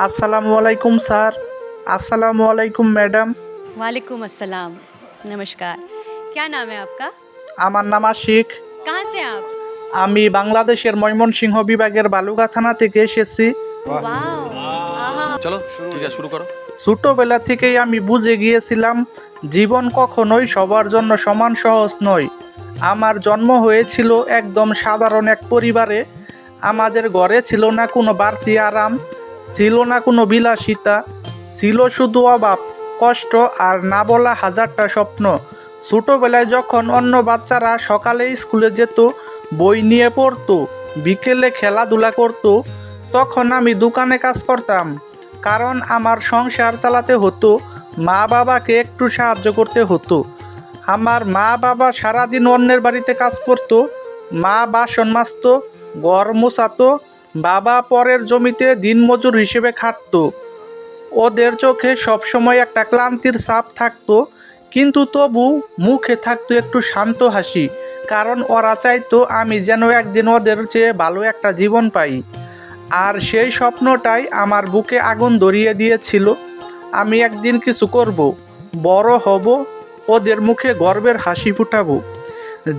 আসসালামু আলাইকুম স্যার আসসালামু আলাইকুম ম্যাডাম वालेकुम अस्सलाम नमस्कार क्या नाम है आपका আমার নাম আশিক कहाँ से हैं आप আমি বাংলাদেশের ময়মনসিংহ বিভাগের বালুগা থানা থেকে এসেছি वाओ आहा চলো ঠিক আছে শুরু করো ছোটোবেলা থেকেই আমি বুঝে গিয়েছিলাম জীবন কখনোই সবার জন্য সমান সহজ নয় আমার জন্ম হয়েছিল একদম সাধারণ এক পরিবারে আমাদের ঘরে ছিল না কোনো বাড়তি আরাম ছিল না কোনো বিলাসিতা, ছিল শুধু অভাব, কষ্ট আর না বলা হাজারটা স্বপ্ন। ছোটোবেলায় যখন অন্য বাচ্চারা সকালে স্কুলে যেত, বই নিয়ে পড়তো, বিকেলে খেলাধুলা করতো, তখন আমি দোকানে কাজ করতাম, কারণ আমার সংসার চালাতে হতো, মা বাবাকে একটু সাহায্য করতে হতো। আমার মা বাবা সারাদিন অন্যের বাড়িতে কাজ করতো, মা বাসন মাজতো, ঘর মোছাতো বাবা পরের জমিতে দিনমজুর হিসেবে খাটতো। ওদের চোখে সবসময় একটা ক্লান্তির ছাপ থাকতো, কিন্তু তবু মুখে থাকতো একটু শান্ত হাসি, কারণ ওরা চাইতো আমি যেন একদিন ওদের চেয়ে ভালো একটা জীবন পাই। আর সেই স্বপ্নটাই আমার বুকে আগুন ধরিয়ে দিয়েছিল, আমি একদিন কিছু করব, বড় হব, ওদের মুখে গর্বের হাসি ফুটাবো।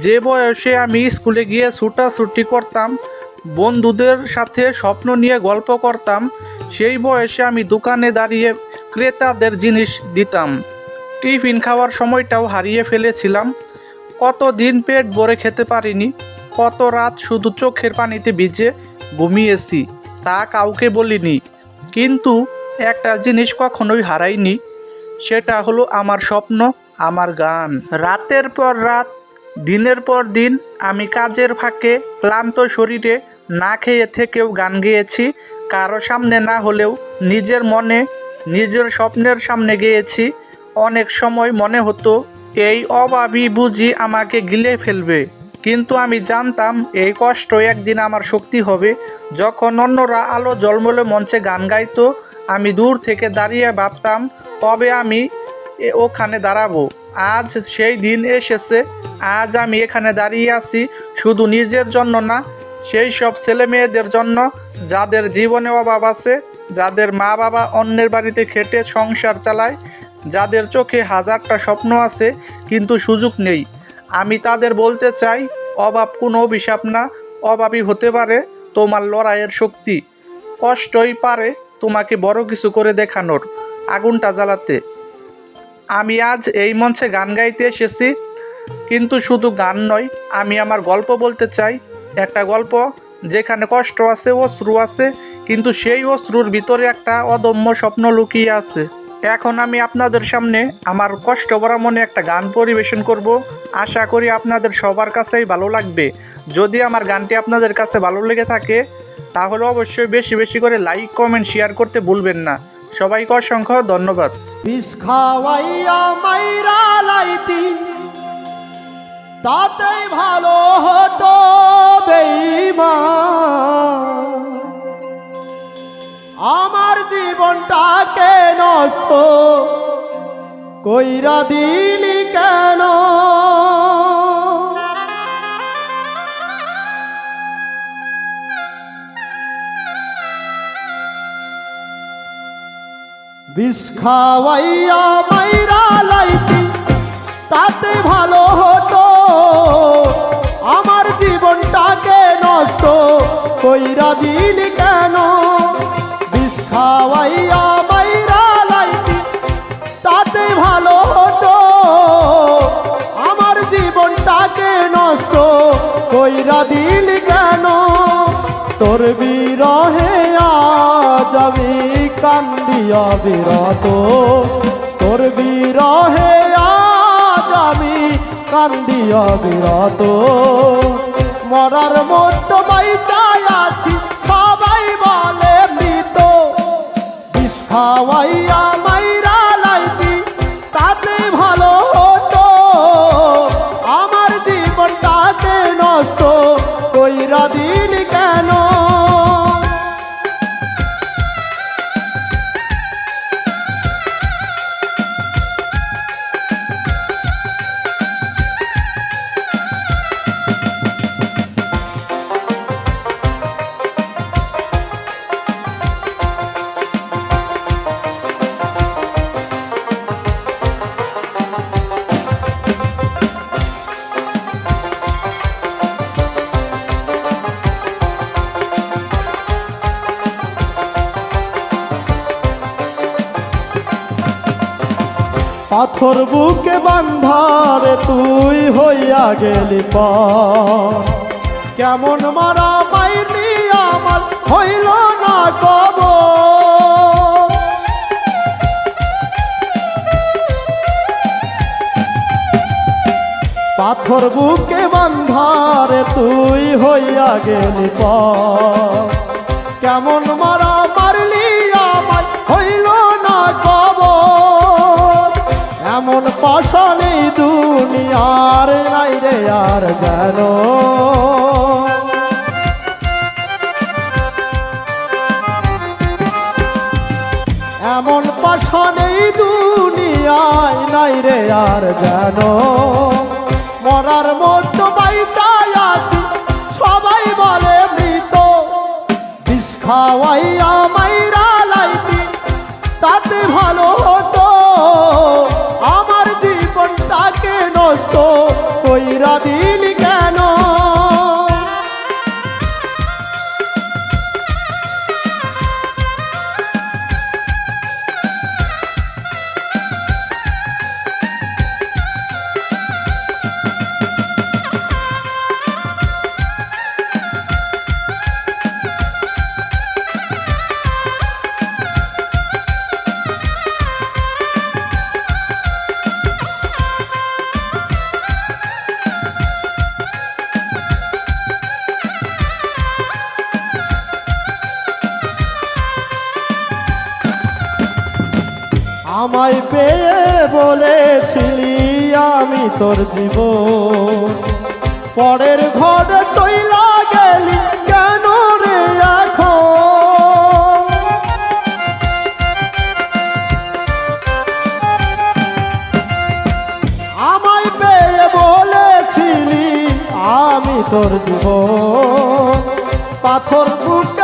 যে বয়সে আমি স্কুলে গিয়ে ছুটাছুটি করতাম বন্ধুদের সাথে স্বপ্ন নিয়ে গল্প করতাম। সেই বয়সে আমি দোকানে দাঁড়িয়ে ক্রেতাদের জিনিস দিতাম। টিফিন খাওয়ার সময়টাও হারিয়ে ফেলেছিলাম। কত দিন পেট ভরে খেতে পারিনি, কত রাত শুধু চোখের পানিতে ভিজে ঘুমিয়েছি, তা কাউকে বলিনি। কিন্তু একটা জিনিস কখনোই হারাইনি, সেটা হলো আমার স্বপ্ন, আমার গান। রাতের পর রাত, দিনের পর দিন আমি কাজের ফাঁকে ক্লান্ত শরীরে না খেয়ে থেকেও গান গেয়েছি, কারও সামনে না হলেও নিজের মনে, নিজের স্বপ্নের সামনে গেয়েছি। অনেক সময় মনে হতো, এই অভাবই বুঝি আমাকে গিলে ফেলবে। কিন্তু আমি জানতাম, এই কষ্ট একদিন আমার শক্তি হবে। যখন অন্যরা আলো জলমলে মঞ্চে গান গাইতো, আমি দূর থেকে দাঁড়িয়ে ভাবতাম তবে আমি ওখানে দাঁড়াবো? আজ সেই দিন এসেছে, আজ আমি এখানে দাঁড়িয়ে আছি, শুধু নিজের জন্য না সেই সব ছেলে মেয়েদের জন্য যাদের জীবনে অভাব আছে, যাদের মা বাবা অন্যের বাড়িতে খেটে সংসার চালায়, যাদের চোখে হাজারটা স্বপ্ন আছে কিন্তু সুযোগ নেই। আমি তাদের বলতে চাই, অভাব কোনো অভিশাপ না, অভাবই হতে পারে তোমার লড়াইয়ের শক্তি। কষ্টই পারে তোমাকে বড় কিছু করে দেখানোর, আগুনটা জ্বালাতে। আমি আজ এই মঞ্চে গান গাইতে এসেছি, কিন্তু শুধু গান নয়, আমি আমার গল্প বলতে চাই একটা গল্প যেখানে কষ্ট আছে, অশ্রু আছে, কিন্তু সেই অশ্রুর ভিতরে একটা অদম্য স্বপ্ন লুকিয়ে আছে। এখন আমি আপনাদের সামনে আমার কষ্ট ভরা মনে একটা গান পরিবেশন করব। আশা করি আপনাদের সবার কাছেই ভালো লাগবে। যদি আমার গানটি আপনাদের কাছে ভালো লেগে থাকে, তাহলে অবশ্যই বেশি বেশি করে লাইক, কমেন্ট, শেয়ার করতে ভুলবেন না। সবাইকে অসংখ্য ধন্যবাদ। বিষ মাইরা ভালো হতো জীবনটাকে নষ্ট কইরা দিলি কেন? বিষ খাওয়াইয়া মাইরা লাইতি, তাতে ভালো হতো। আমার জীবনটাকে নষ্ট কইরা দিলি বিরহে আমি কান্দিয়া বিরত। তোর বিরহে আমি কান্দিয়া বিরত। মরার মতো বাইচাই আছি, সবাই বলে মৃত। বিষ খাওয়াইয়া পাথর বুকে বান্ধারে তুই হইয়া গেলি কেমন মারা মাইনি আমার হইল না কব পাথর বুকে বান্ধারে তুই হইয়া গেলি কেমন মারা মারলি আমায় হইল না কব এমন পাশানি দুনিয়ার নাই রে আর গেল এমন পাশানি দুনিয়ায় নাই রে আর যেন মরার মতো বাইতায় আছি, সবাই বলে মৃত। বিষ খাওয়াইয়া মাইরা লাইতি তাতে ভালো আমায় পেয়ে বলেছিলি আমি তোর জীব পরের ঘরে চইলা গেলি কেন রে এখন? আমায় পেয়ে বলেছিলি আমি তোর জীব পাথর বুকে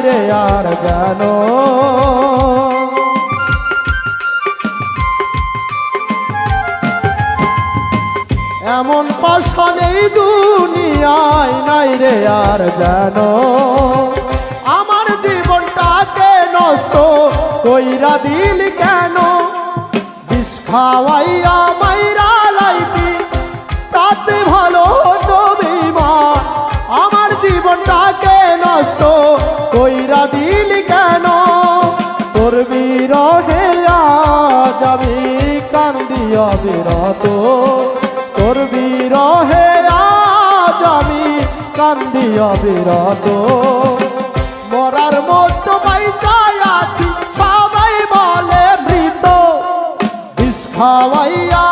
দুনিয়ায় নাই রে আর জানো এমন পাশা নেই দুনিয়ায়, নাই রে আর জানো আমার জীবনটাকে নষ্ট কইরা দিল কেন? বিষ খাওয়াইয়া মাইরা বিরহে যাবি কান্দিয়া বিরত তোর বিরহে যাবি কান্দিয়া বিরত মরার মতো বাইচাই আছি বলে মৃত। বিষ খাওয়াইয়া